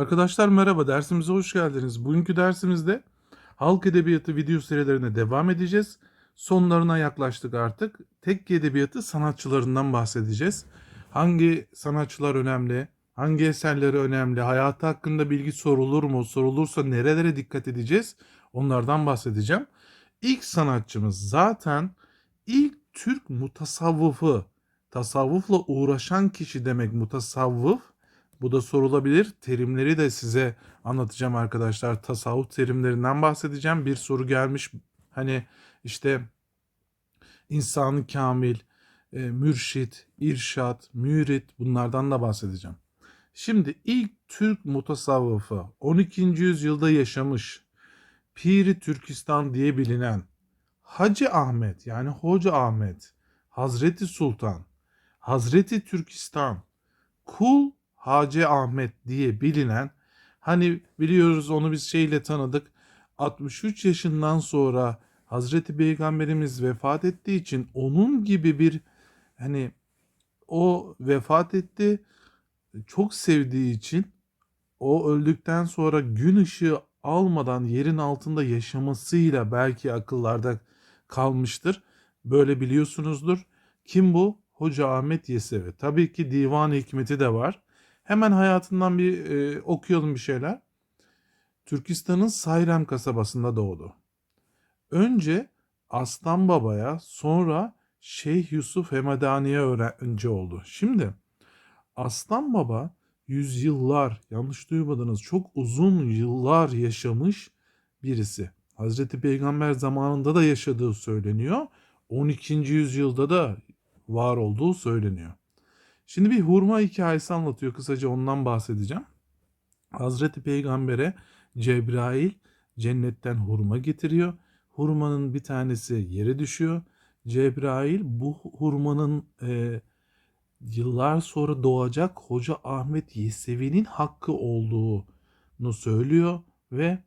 Arkadaşlar merhaba, dersimize hoş geldiniz. Bugünkü dersimizde halk edebiyatı video serilerine devam edeceğiz. Sonlarına yaklaştık artık. Tek edebiyatı sanatçılarından bahsedeceğiz. Hangi sanatçılar önemli, hangi eserleri önemli, hayatı hakkında bilgi sorulur mu, sorulursa nerelere dikkat edeceğiz onlardan bahsedeceğim. İlk sanatçımız zaten ilk Türk mutasavvıfı, tasavvufla uğraşan kişi demek mutasavvıf. Bu da sorulabilir. Terimleri de size anlatacağım arkadaşlar. Tasavvuf terimlerinden bahsedeceğim. Bir soru gelmiş. Hani işte insanı kamil, e, mürşit, irşat, mürit bunlardan da bahsedeceğim. Şimdi ilk Türk mutasavvıfı 12. yüzyılda yaşamış Piri Türkistan diye bilinen Hacı Ahmet yani Hoca Ahmet, Hazreti Sultan, Hazreti Türkistan, Kul Hacı Ahmet diye bilinen hani biliyoruz onu biz şeyle tanıdık 63 yaşından sonra Hazreti Peygamberimiz vefat ettiği için onun gibi bir hani o vefat etti çok sevdiği için o öldükten sonra gün ışığı almadan yerin altında yaşamasıyla belki akıllarda kalmıştır. Böyle biliyorsunuzdur. Kim bu? Hoca Ahmet Yesevi. Tabii ki divan hikmeti de var. Hemen hayatından bir e, okuyalım bir şeyler. Türkistan'ın Sayrem kasabasında doğdu. Önce Aslan Baba'ya sonra Şeyh Yusuf Hemedani'ye öğrenci oldu. Şimdi Aslan Baba yüzyıllar yanlış duymadınız çok uzun yıllar yaşamış birisi. Hazreti Peygamber zamanında da yaşadığı söyleniyor. 12. yüzyılda da var olduğu söyleniyor. Şimdi bir hurma hikayesi anlatıyor. Kısaca ondan bahsedeceğim. Hazreti Peygamber'e Cebrail cennetten hurma getiriyor. Hurmanın bir tanesi yere düşüyor. Cebrail bu hurmanın e, yıllar sonra doğacak Hoca Ahmet Yesevi'nin hakkı olduğunu söylüyor ve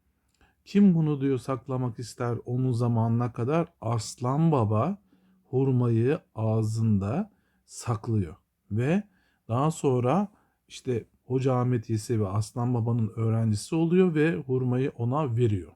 kim bunu diyor saklamak ister onun zamanına kadar Arslan Baba hurmayı ağzında saklıyor ve daha sonra işte Hoca Ahmet Yesevi Aslan Baba'nın öğrencisi oluyor ve hurmayı ona veriyor.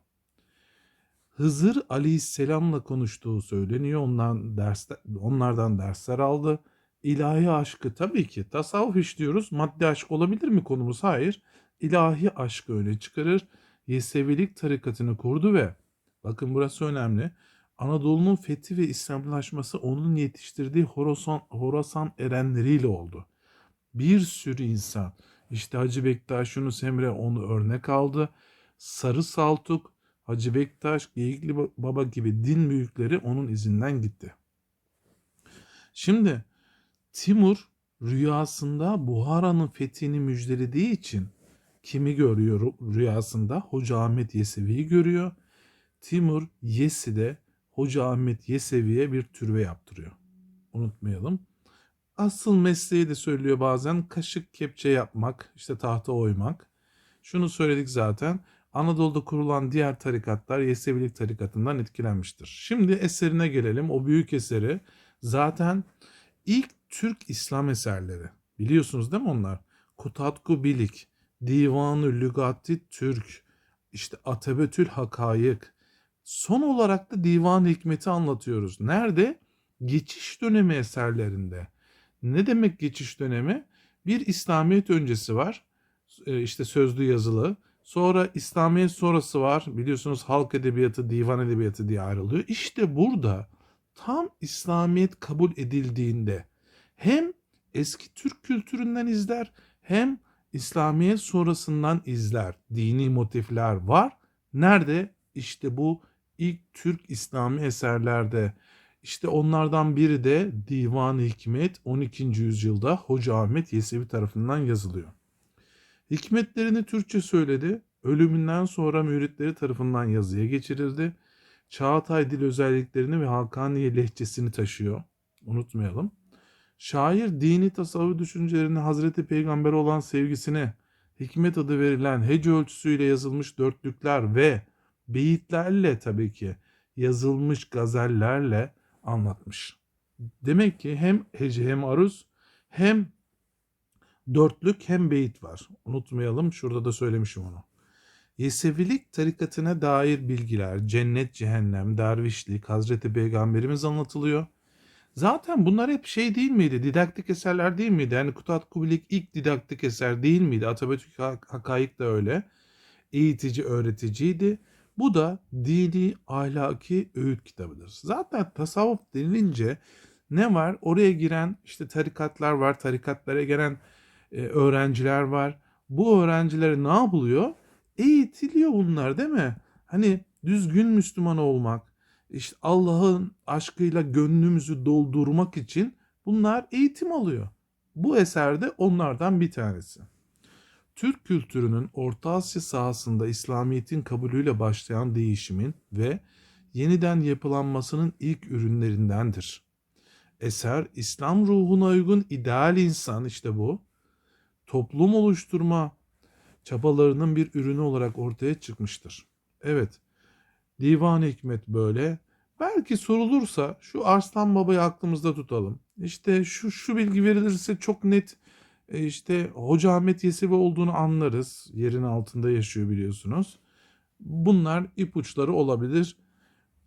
Hızır Aleyhisselam'la konuştuğu söyleniyor. Ondan dersler, onlardan dersler aldı. İlahi aşkı tabii ki tasavvuf işliyoruz. Maddi aşk olabilir mi konumuz? Hayır. İlahi aşkı öne çıkarır. Yesevilik tarikatını kurdu ve bakın burası önemli. Anadolu'nun fethi ve İslamlaşması onun yetiştirdiği Horasan, Horasan erenleriyle oldu. Bir sürü insan, işte Hacı Bektaş, Yunus Emre onu örnek aldı. Sarı Saltuk, Hacı Bektaş, Geyikli Baba gibi din büyükleri onun izinden gitti. Şimdi Timur rüyasında Buhara'nın fethini müjdelediği için kimi görüyor rüyasında? Hoca Ahmet Yesevi'yi görüyor. Timur Yesi'de Hoca Ahmet Yesevi'ye bir türbe yaptırıyor. Unutmayalım. Asıl mesleği de söylüyor bazen kaşık kepçe yapmak, işte tahta oymak. Şunu söyledik zaten. Anadolu'da kurulan diğer tarikatlar Yesevilik tarikatından etkilenmiştir. Şimdi eserine gelelim. O büyük eseri zaten ilk Türk İslam eserleri. Biliyorsunuz değil mi onlar? Kutatku Bilik, Divanı Lügati Türk, işte Atebetül Hakayık, Son olarak da divan hikmeti anlatıyoruz. Nerede? Geçiş dönemi eserlerinde. Ne demek geçiş dönemi? Bir İslamiyet öncesi var. E, işte sözlü yazılı. Sonra İslamiyet sonrası var. Biliyorsunuz halk edebiyatı, divan edebiyatı diye ayrılıyor. İşte burada tam İslamiyet kabul edildiğinde hem eski Türk kültüründen izler hem İslamiyet sonrasından izler. Dini motifler var. Nerede? İşte bu ilk Türk İslami eserlerde. İşte onlardan biri de Divan-ı Hikmet 12. yüzyılda Hoca Ahmet Yesevi tarafından yazılıyor. Hikmetlerini Türkçe söyledi. Ölümünden sonra müritleri tarafından yazıya geçirildi. Çağatay dil özelliklerini ve Halkaniye lehçesini taşıyor. Unutmayalım. Şair dini tasavvuf düşüncelerini Hazreti Peygamber olan sevgisini, hikmet adı verilen hece ölçüsüyle yazılmış dörtlükler ve beyitlerle tabii ki yazılmış gazellerle anlatmış. Demek ki hem hece hem aruz hem dörtlük hem beyit var. Unutmayalım şurada da söylemişim onu. Yesevilik tarikatına dair bilgiler, cennet, cehennem, dervişlik, Hazreti Peygamberimiz anlatılıyor. Zaten bunlar hep şey değil miydi? Didaktik eserler değil miydi? Yani Kutat Kubilik ilk didaktik eser değil miydi? Atabetük Hak- Hakaik de öyle. Eğitici, öğreticiydi. Bu da dini, ahlaki öğüt kitabıdır. Zaten tasavvuf denilince ne var? Oraya giren işte tarikatlar var. Tarikatlara gelen e, öğrenciler var. Bu öğrencilere ne yapılıyor? Eğitiliyor bunlar değil mi? Hani düzgün Müslüman olmak, işte Allah'ın aşkıyla gönlümüzü doldurmak için bunlar eğitim alıyor. Bu eser de onlardan bir tanesi. Türk kültürünün Orta Asya sahasında İslamiyet'in kabulüyle başlayan değişimin ve yeniden yapılanmasının ilk ürünlerindendir. Eser İslam ruhuna uygun ideal insan işte bu. Toplum oluşturma çabalarının bir ürünü olarak ortaya çıkmıştır. Evet, Divan-ı Hikmet böyle. Belki sorulursa şu Arslan Baba'yı aklımızda tutalım. İşte şu şu bilgi verilirse çok net e, işte Hoca Ahmet Yesevi olduğunu anlarız. Yerin altında yaşıyor biliyorsunuz. Bunlar ipuçları olabilir.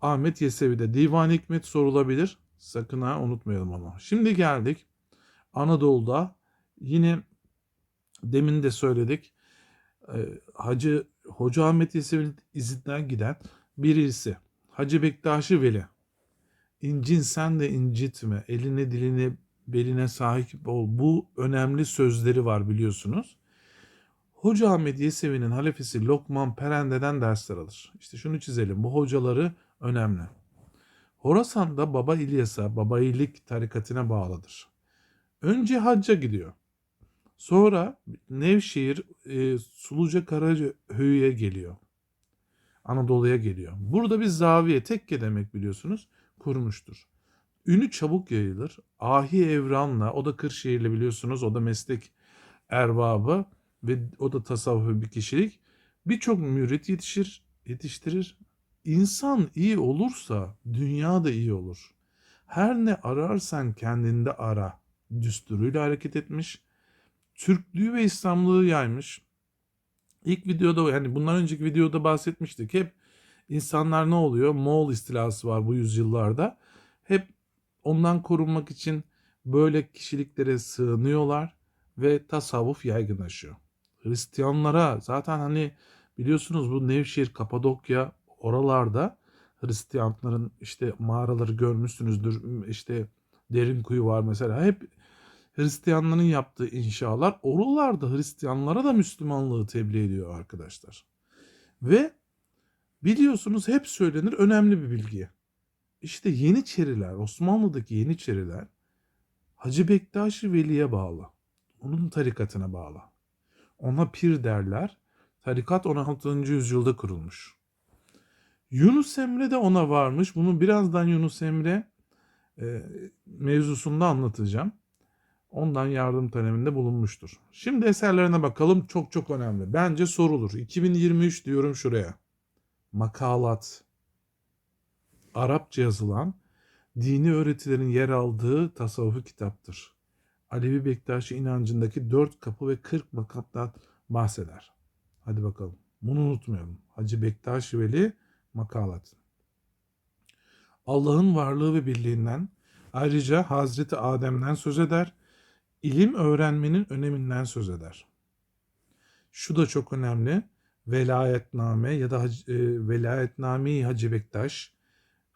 Ahmet Yesevi'de Divan-ı Hikmet sorulabilir. Sakın ha unutmayalım ama. Şimdi geldik Anadolu'da yine demin de söyledik. e, Hacı Hoca Ahmet Yesevi'nin izinden giden birisi. Hacı Bektaşi Veli. İncin sen de incitme. Eline diline beline sahip ol. Bu önemli sözleri var biliyorsunuz. Hoca Ahmet Yesevi'nin halefesi Lokman Perende'den dersler alır. İşte şunu çizelim. Bu hocaları önemli. Horasan'da Baba İlyas'a, Baba İlik tarikatına bağlıdır. Önce hacca gidiyor. Sonra Nevşehir, e, Suluca Karahöyü'ye geliyor. Anadolu'ya geliyor. Burada bir zaviye, tekke demek biliyorsunuz, kurmuştur. Ünü çabuk yayılır. Ahi Evran'la, o da Kırşehirli biliyorsunuz, o da meslek erbabı ve o da tasavvufi bir kişilik. Birçok mürit yetişir, yetiştirir. İnsan iyi olursa dünya da iyi olur. Her ne ararsan kendinde ara. Düsturuyla hareket etmiş. Türklüğü ve İslamlığı yaymış. İlk videoda yani bundan önceki videoda bahsetmiştik. Hep insanlar ne oluyor? Moğol istilası var bu yüzyıllarda. Hep ondan korunmak için böyle kişiliklere sığınıyorlar ve tasavvuf yaygınlaşıyor. Hristiyanlara zaten hani biliyorsunuz bu Nevşehir, Kapadokya oralarda Hristiyanların işte mağaraları görmüşsünüzdür. İşte derin kuyu var mesela. Hep Hristiyanların yaptığı inşalar oralarda Hristiyanlara da Müslümanlığı tebliğ ediyor arkadaşlar. Ve biliyorsunuz hep söylenir önemli bir bilgi. İşte Yeniçeriler, Osmanlı'daki Yeniçeriler Hacı Bektaşi Veli'ye bağlı. Onun tarikatına bağlı. Ona pir derler. Tarikat 16. yüzyılda kurulmuş. Yunus Emre de ona varmış. Bunu birazdan Yunus Emre e, mevzusunda anlatacağım. Ondan yardım taleminde bulunmuştur. Şimdi eserlerine bakalım. Çok çok önemli. Bence sorulur. 2023 diyorum şuraya. Makalat. Arapça yazılan dini öğretilerin yer aldığı tasavvufi kitaptır. Alevi Bektaşi inancındaki dört kapı ve kırk makamdan bahseder. Hadi bakalım. Bunu unutmayalım. Hacı Bektaşi Veli Makalat. Allah'ın varlığı ve birliğinden, ayrıca Hazreti Adem'den söz eder, ilim öğrenmenin öneminden söz eder. Şu da çok önemli. Velayetname ya da e, Velayetname-i Hacı Bektaş.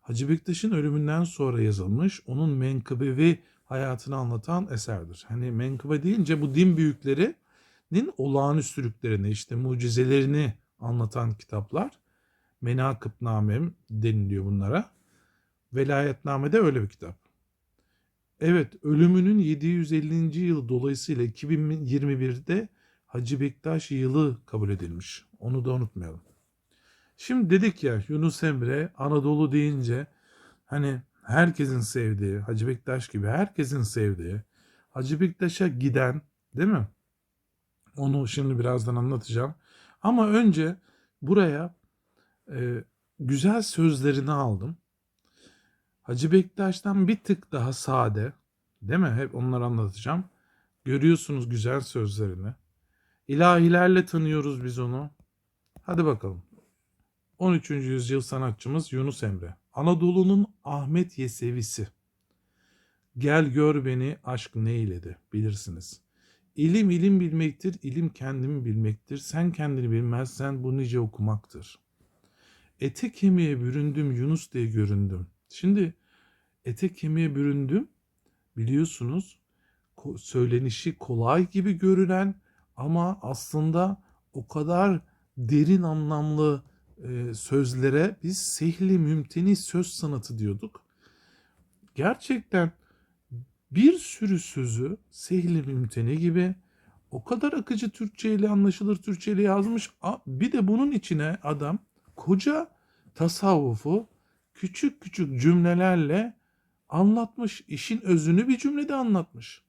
Hacı Bektaş'ın ölümünden sonra yazılmış, onun menkıbevi hayatını anlatan eserdir. Hani menkıbe deyince bu din büyüklerinin olağanüstülüklerini, işte mucizelerini anlatan kitaplar. Menakıbnamem deniliyor bunlara. Velayetname de öyle bir kitap. Evet, ölümünün 750. yıl dolayısıyla 2021'de Hacı Bektaş yılı kabul edilmiş. Onu da unutmayalım. Şimdi dedik ya Yunus Emre Anadolu deyince hani herkesin sevdiği, Hacı Bektaş gibi herkesin sevdiği, Hacı Bektaş'a giden değil mi? Onu şimdi birazdan anlatacağım. Ama önce buraya e, güzel sözlerini aldım. Hacı Bektaş'tan bir tık daha sade, değil mi? Hep onları anlatacağım. Görüyorsunuz güzel sözlerini. İlahilerle tanıyoruz biz onu. Hadi bakalım. 13. yüzyıl sanatçımız Yunus Emre. Anadolu'nun Ahmet Yesevi'si. Gel gör beni aşk neyledi bilirsiniz. İlim ilim bilmektir, ilim kendimi bilmektir. Sen kendini bilmezsen bu nice okumaktır. Ete kemiğe büründüm Yunus diye göründüm. Şimdi ete kemiğe büründüm biliyorsunuz söylenişi kolay gibi görünen ama aslında o kadar derin anlamlı e, sözlere biz sehli mümteni söz sanatı diyorduk. Gerçekten bir sürü sözü sehli mümteni gibi o kadar akıcı Türkçe ile anlaşılır Türkçe ile yazmış. Bir de bunun içine adam koca tasavvufu küçük küçük cümlelerle anlatmış. İşin özünü bir cümlede anlatmış.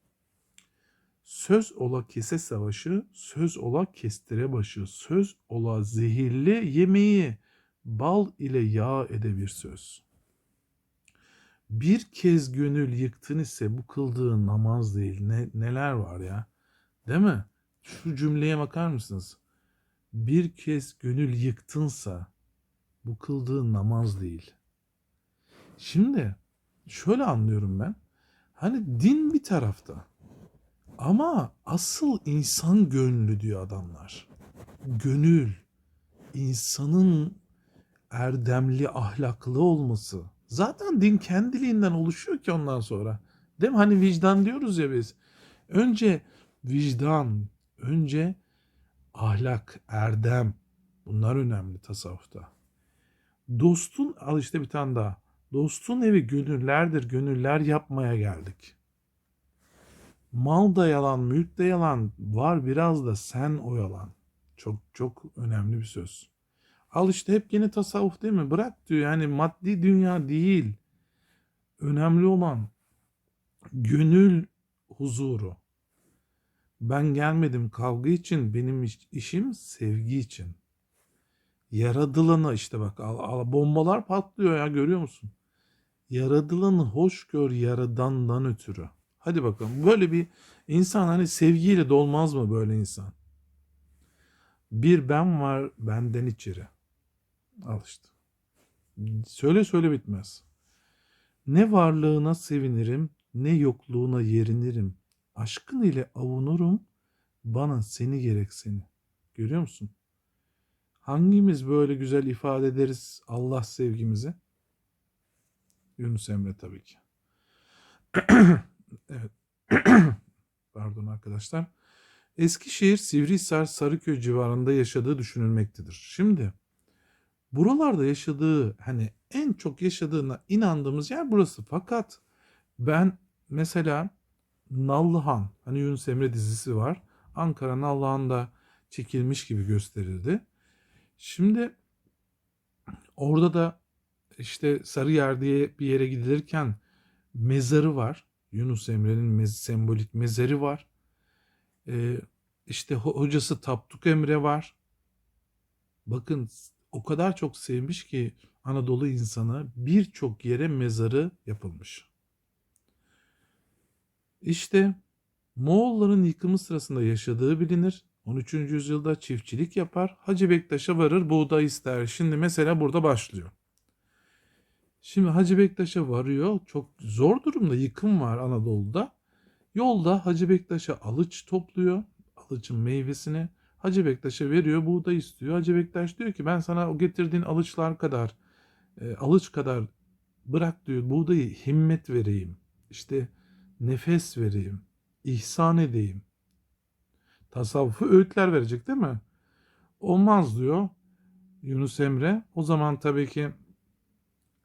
Söz ola kese savaşı, söz ola kestire başı, söz ola zehirli yemeği, bal ile yağ ede bir söz. Bir kez gönül yıktın ise bu kıldığın namaz değil. Ne, neler var ya? Değil mi? Şu cümleye bakar mısınız? Bir kez gönül yıktınsa bu kıldığın namaz değil. Şimdi şöyle anlıyorum ben. Hani din bir tarafta. Ama asıl insan gönlü diyor adamlar. Gönül, insanın erdemli, ahlaklı olması. Zaten din kendiliğinden oluşuyor ki ondan sonra. Değil mi? Hani vicdan diyoruz ya biz. Önce vicdan, önce ahlak, erdem. Bunlar önemli tasavvufta. Dostun, al işte bir tane daha. Dostun evi gönüllerdir, gönüller yapmaya geldik. Mal da yalan, mülk de yalan, var biraz da sen oyalan. Çok çok önemli bir söz. Al işte hep yine tasavvuf değil mi? Bırak diyor yani maddi dünya değil. Önemli olan gönül huzuru. Ben gelmedim kavga için, benim iş- işim sevgi için. Yaradılanı işte bak al, al- bombalar patlıyor ya görüyor musun? Yaradılanı hoş gör yaradandan ötürü. Hadi bakalım böyle bir insan hani sevgiyle dolmaz mı böyle insan? Bir ben var benden içeri. Al işte. Söyle söyle bitmez. Ne varlığına sevinirim, ne yokluğuna yerinirim. Aşkın ile avunurum, bana seni gerek seni. Görüyor musun? Hangimiz böyle güzel ifade ederiz Allah sevgimizi? Yunus Emre tabii ki. evet. Pardon arkadaşlar. Eskişehir, Sivrihisar, Sarıköy civarında yaşadığı düşünülmektedir. Şimdi buralarda yaşadığı hani en çok yaşadığına inandığımız yer burası. Fakat ben mesela Nallıhan hani Yunus Emre dizisi var. Ankara Nallıhan'da çekilmiş gibi gösterildi. Şimdi orada da işte Sarıyer diye bir yere gidilirken mezarı var. Yunus Emre'nin mez- sembolik mezarı var. Ee, işte ho- hocası Tapduk Emre var. Bakın o kadar çok sevmiş ki Anadolu insanı birçok yere mezarı yapılmış. İşte Moğolların yıkımı sırasında yaşadığı bilinir. 13. yüzyılda çiftçilik yapar. Hacı Bektaş'a varır buğday ister. Şimdi mesela burada başlıyor. Şimdi Hacı Bektaş'a varıyor. Çok zor durumda yıkım var Anadolu'da. Yolda Hacı Bektaş'a alıç topluyor. Alıçın meyvesini Hacı Bektaş'a veriyor. Buğday istiyor. Hacı Bektaş diyor ki ben sana o getirdiğin alıçlar kadar e, alıç kadar bırak diyor buğdayı himmet vereyim. İşte nefes vereyim. ihsan edeyim. Tasavvufu öğütler verecek değil mi? Olmaz diyor Yunus Emre. O zaman tabii ki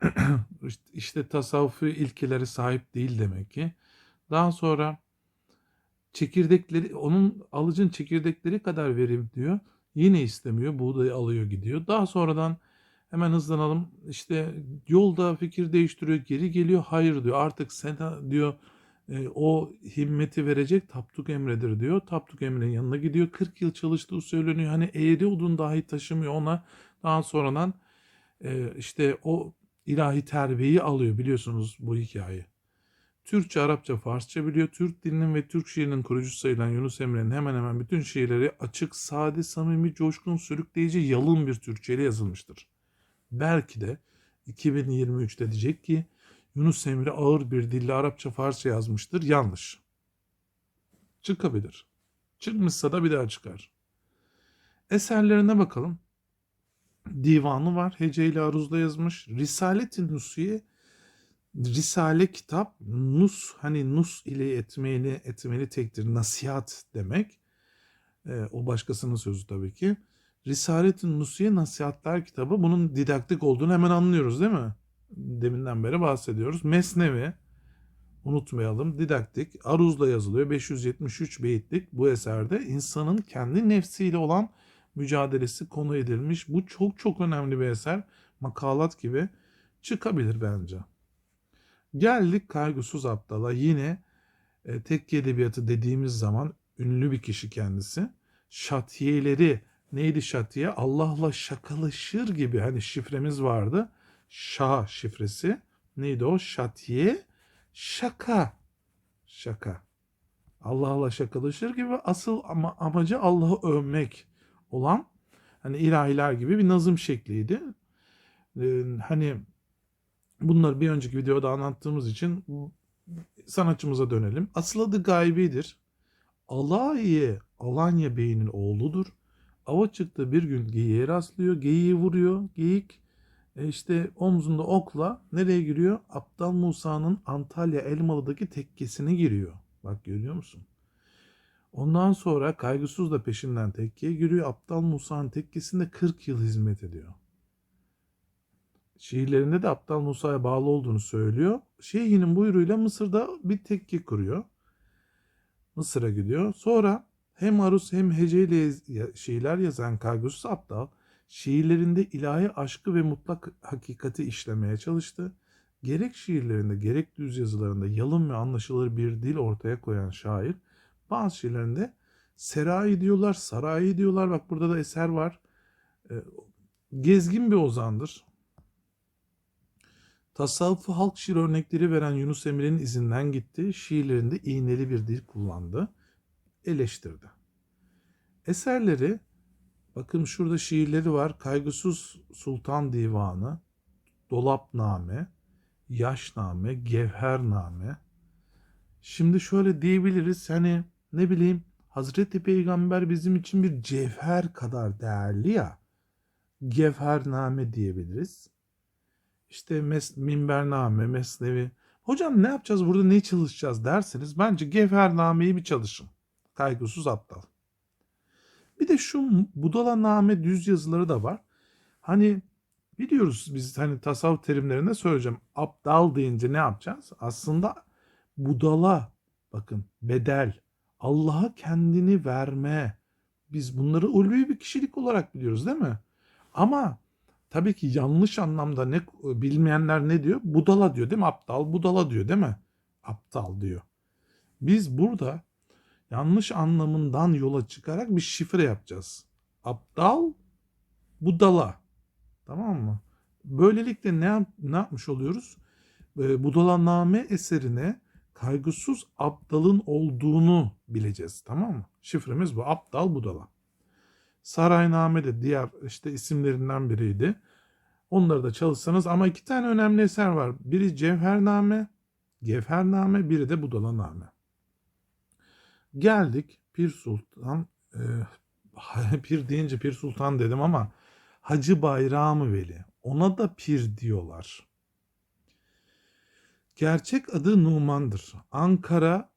işte, tasavvufi ilkeleri sahip değil demek ki. Daha sonra çekirdekleri onun alıcın çekirdekleri kadar vereyim diyor. Yine istemiyor. Buğdayı alıyor gidiyor. Daha sonradan hemen hızlanalım. İşte yolda fikir değiştiriyor. Geri geliyor. Hayır diyor. Artık sana diyor e, o himmeti verecek Tapduk Emre'dir diyor. Tapduk Emre'nin yanına gidiyor. 40 yıl çalıştığı söyleniyor. Hani eğri odun dahi taşımıyor ona. Daha sonradan e, işte o ilahi terbiyeyi alıyor biliyorsunuz bu hikayeyi. Türkçe, Arapça, Farsça biliyor. Türk dilinin ve Türk şiirinin kurucusu sayılan Yunus Emre'nin hemen hemen bütün şiirleri açık, sade, samimi, coşkun, sürükleyici, yalın bir Türkçe ile yazılmıştır. Belki de 2023'te diyecek ki Yunus Emre ağır bir dille Arapça, Farsça yazmıştır. Yanlış. Çıkabilir. Çıkmışsa da bir daha çıkar. Eserlerine bakalım. Divanı var. Hece ile aruzla yazmış. Risale-i Nusiye Risale kitap nus hani nus ile etmeli etmeli tektir nasihat demek. Ee, o başkasının sözü tabii ki. Risale-i Nusiye Nasihatler kitabı bunun didaktik olduğunu hemen anlıyoruz değil mi? Deminden beri bahsediyoruz. Mesnevi unutmayalım didaktik aruzla yazılıyor 573 beyitlik bu eserde insanın kendi nefsiyle olan mücadelesi konu edilmiş. Bu çok çok önemli bir eser. Makalat gibi çıkabilir bence. Geldik Kaygısız Aptal'a. Yine e, tekke edebiyatı dediğimiz zaman ünlü bir kişi kendisi. Şatiyeleri neydi şatiye? Allah'la şakalaşır gibi hani şifremiz vardı. Şah şifresi. Neydi o? Şatiye şaka. Şaka. Allah'la şakalaşır gibi asıl ama amacı Allah'ı övmek olan hani ilahiler gibi bir nazım şekliydi. Ee, hani bunları bir önceki videoda anlattığımız için sanatçımıza dönelim. Asıl adı Gaybi'dir. Alayi Alanya Bey'in oğludur. Ava çıktı bir gün geyiğe rastlıyor. Geyiği vuruyor. Geyik e, işte omzunda okla nereye giriyor? Aptal Musa'nın Antalya Elmalı'daki tekkesine giriyor. Bak görüyor musun? Ondan sonra kaygısız da peşinden tekkeye giriyor. Aptal Musa'nın tekkesinde 40 yıl hizmet ediyor. Şiirlerinde de Aptal Musa'ya bağlı olduğunu söylüyor. Şeyhinin buyruğuyla Mısır'da bir tekke kuruyor. Mısır'a gidiyor. Sonra hem aruz hem heceyle şiirler yazan kaygısız Aptal şiirlerinde ilahi aşkı ve mutlak hakikati işlemeye çalıştı. Gerek şiirlerinde gerek düz yazılarında yalın ve anlaşılır bir dil ortaya koyan şair bazı şiirlerinde serai diyorlar, sarai diyorlar. Bak burada da eser var. Gezgin bir ozandır. Tasavvufu halk şiir örnekleri veren Yunus Emre'nin izinden gitti. Şiirlerinde iğneli bir dil kullandı. Eleştirdi. Eserleri bakın şurada şiirleri var. Kaygısız Sultan Divanı, Dolapname, Yaşname, Gevhername. Şimdi şöyle diyebiliriz hani ne bileyim Hazreti Peygamber bizim için bir cevher kadar değerli ya. Gevhername diyebiliriz. İşte mes minbername, mesnevi. Hocam ne yapacağız burada ne çalışacağız derseniz bence Gevhername'yi bir çalışın. Kaygısız aptal. Bir de şu budala name düz yazıları da var. Hani biliyoruz biz hani tasavvuf terimlerinde söyleyeceğim. Aptal deyince ne yapacağız? Aslında budala bakın bedel Allah'a kendini verme. Biz bunları ulvi bir kişilik olarak biliyoruz değil mi? Ama tabii ki yanlış anlamda ne bilmeyenler ne diyor? Budala diyor değil mi? Aptal budala diyor değil mi? Aptal diyor. Biz burada yanlış anlamından yola çıkarak bir şifre yapacağız. Aptal budala. Tamam mı? Böylelikle ne, ne yapmış oluyoruz? E, Budalaname eserine kaygısız aptalın olduğunu bileceğiz. Tamam mı? Şifremiz bu. Aptal budala. Sarayname de diğer işte isimlerinden biriydi. Onları da çalışsanız ama iki tane önemli eser var. Biri Cevhername, Gevhername, biri de Budalaname. Geldik Pir Sultan, e, Pir deyince Pir Sultan dedim ama Hacı Bayramı Veli. Ona da Pir diyorlar. Gerçek adı Numan'dır. Ankara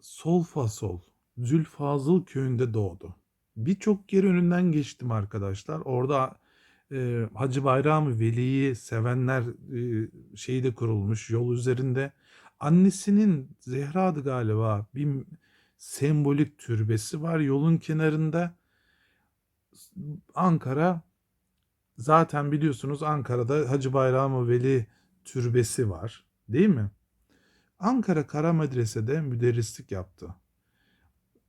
Solfasol, Zülfazıl köyünde doğdu. Birçok yer önünden geçtim arkadaşlar. Orada e, Hacı Bayram Veli'yi sevenler e, şeyi de kurulmuş yol üzerinde. Annesinin Zehra'dı galiba bir sembolik türbesi var yolun kenarında. Ankara zaten biliyorsunuz Ankara'da Hacı Bayram Veli türbesi var değil mi? Ankara Kara Medrese'de müderrislik yaptı.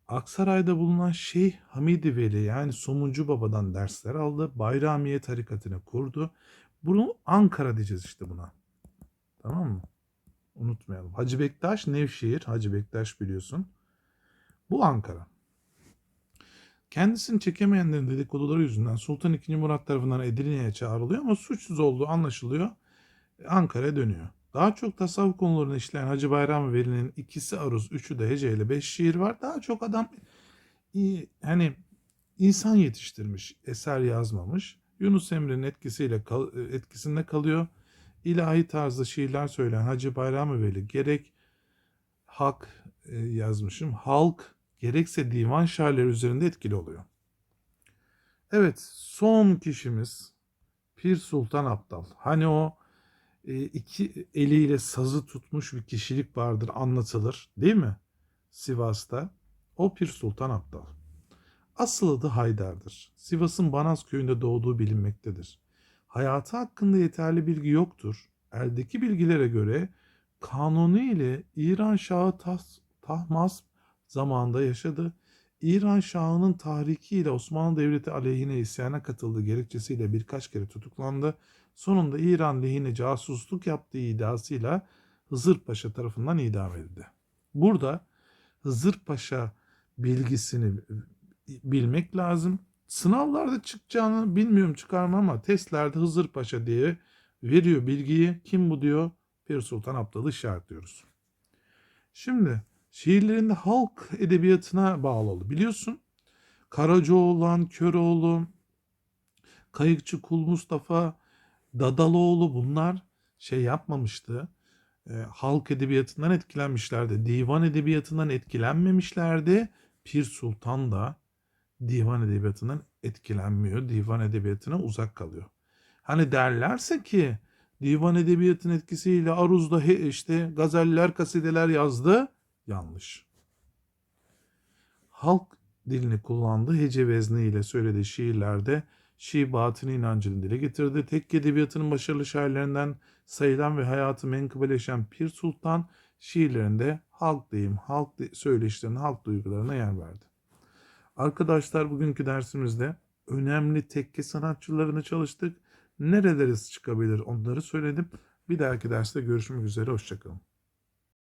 Aksaray'da bulunan Şeyh Hamidi Veli yani Somuncu Baba'dan dersler aldı. Bayramiye tarikatını kurdu. Bunu Ankara diyeceğiz işte buna. Tamam mı? Unutmayalım. Hacı Bektaş Nevşehir. Hacı Bektaş biliyorsun. Bu Ankara. Kendisini çekemeyenlerin dedikoduları yüzünden Sultan II. Murat tarafından Edirne'ye çağrılıyor ama suçsuz olduğu anlaşılıyor. Ankara'ya dönüyor. Daha çok tasavvuf konularını işleyen Hacı Bayram Veli'nin ikisi aruz, üçü de hece ile beş şiir var. Daha çok adam iyi, hani insan yetiştirmiş, eser yazmamış. Yunus Emre'nin etkisiyle kal- etkisinde kalıyor. İlahi tarzda şiirler söyleyen Hacı Bayram Veli gerek hak e, yazmışım, halk gerekse divan şairleri üzerinde etkili oluyor. Evet, son kişimiz Pir Sultan Abdal. Hani o e, iki eliyle sazı tutmuş bir kişilik vardır anlatılır değil mi? Sivas'ta. O Pir Sultan Abdal. Asıl adı Haydar'dır. Sivas'ın Banaz köyünde doğduğu bilinmektedir. Hayatı hakkında yeterli bilgi yoktur. Eldeki bilgilere göre Kanuni ile İran Şahı Tas- Tahmasp zamanında yaşadı. İran Şahı'nın tahrikiyle Osmanlı Devleti aleyhine isyana katıldığı gerekçesiyle birkaç kere tutuklandı. Sonunda İran lehine casusluk yaptığı iddiasıyla Hızır Paşa tarafından idam edildi. Burada Hızır Paşa bilgisini bilmek lazım. Sınavlarda çıkacağını bilmiyorum çıkarma ama testlerde Hızır Paşa diye veriyor bilgiyi. Kim bu diyor? Pir Sultan Abdal'ı işaretliyoruz. Şimdi şiirlerinde halk edebiyatına bağlı oldu. Biliyorsun Karacaoğlan, Köroğlu, Kayıkçı Kul Mustafa, Dadaloğlu bunlar şey yapmamıştı. E, halk edebiyatından etkilenmişlerdi. Divan edebiyatından etkilenmemişlerdi. Pir Sultan da divan edebiyatından etkilenmiyor. Divan edebiyatına uzak kalıyor. Hani derlerse ki divan edebiyatının etkisiyle Aruz'da işte gazeller, kasideler yazdı. Yanlış. Halk dilini kullandığı hece vezniyle söylediği şiirlerde Şii batını inancını dile getirdi. Tekke edebiyatının başarılı şairlerinden sayılan ve hayatı menkıbeleşen Pir Sultan şiirlerinde halk deyim, halk de- söyleşilerine, halk duygularına yer verdi. Arkadaşlar bugünkü dersimizde önemli tekke sanatçılarını çalıştık. Nerelere çıkabilir onları söyledim. Bir dahaki derste görüşmek üzere. Hoşçakalın.